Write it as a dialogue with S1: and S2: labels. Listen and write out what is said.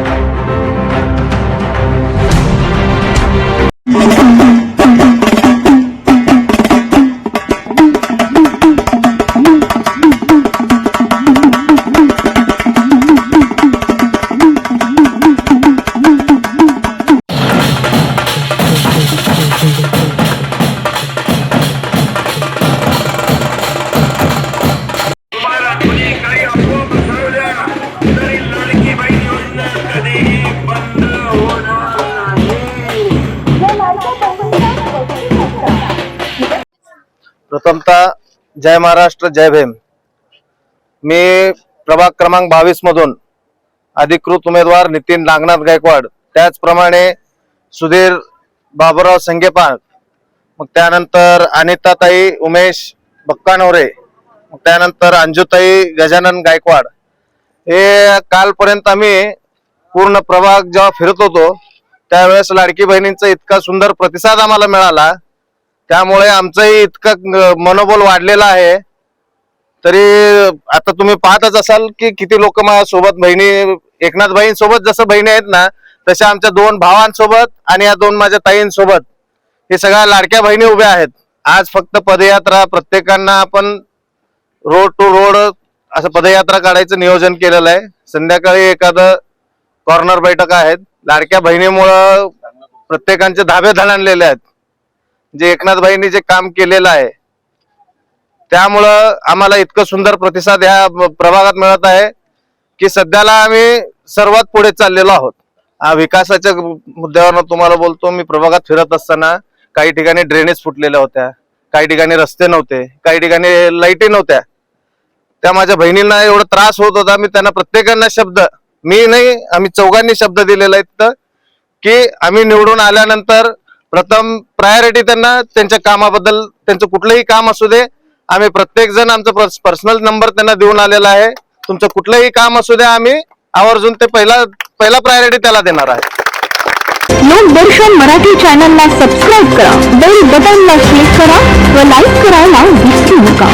S1: तुम्हाला
S2: प्रथमतः जय महाराष्ट्र जय भीम. मी प्रभाग क्रमांक बावीस मधून अधिकृत उमेदवार नितीन नागनाथ गायकवाड त्याचप्रमाणे सुधीर बाबुराव संगेपाळ मग त्यानंतर अनिताताई उमेश बक्कानवरे मग त्यानंतर अंजुताई गजानन गायकवाड. हे कालपर्यंत आम्ही पूर्ण प्रभाग जेव्हा फिरत होतो त्यावेळेस लाडकी बहिणींचा इतका सुंदर प्रतिसाद आम्हाला मिळाला. त्यामुळे आमचंही इतकं मनोबल वाढलेलं आहे. तरी आता तुम्ही पाहतच असाल की किती लोक माझ्यासोबत बहिणी एकनाथ बहीणसोबत जसं बहिणी आहेत ना तशा आमच्या दोन भावांसोबत आणि या दोन माझ्या ताईंसोबत हे सगळ्या लाडक्या बहिणी उभ्या आहेत. आज फक्त पदयात्रा प्रत्येकांना आपण रोड टू रोड असं पदयात्रा काढायचं नियोजन केलेलं आहे. संध्याकाळी एखादं कॉर्नर बैठक आहेत. लाडक्या बहिणीमुळं प्रत्येकांचे धाबे धनाणलेले आहेत. जे एकनाथ भाईंनी जे काम केलेलं आहे त्यामुळं आम्हाला इतकं सुंदर प्रतिसाद ह्या प्रभागात मिळत आहे की सध्याला आम्ही सर्वात पुढे चाललेलो आहोत. हा विकासाच्या मुद्द्यावर तुम्हाला बोलतो मी प्रभागात फिरत असताना काही ठिकाणी ड्रेनेज फुटलेल्या होत्या काही ठिकाणी रस्ते नव्हते काही ठिकाणी लाईटी नव्हत्या. त्या माझ्या बहिणींना एवढा त्रास होत होता मी त्यांना प्रत्येकांना शब्द मी नाही आम्ही चौघांनी शब्द दिलेला आहे तिथं की आम्ही निवडून आल्यानंतर प्रथम प्रायोरिटी त्यांना त्यांच्या कामाबद्दल त्यांचं कुठलंही काम असू दे आम्ही प्रत्येक जण आमचा पर्सनल नंबर त्यांना देऊन आलेला आहे. तुमचं कुठलंही काम असू द्या आम्ही आवर्जून ते पहिला पहिला प्रायोरिटी त्याला देणार आहे.
S3: लोकदर्शन मराठी चॅनलला सबस्क्राईब करा बेल बटनला क्लिक करा व लाईक करायला विसरू नका.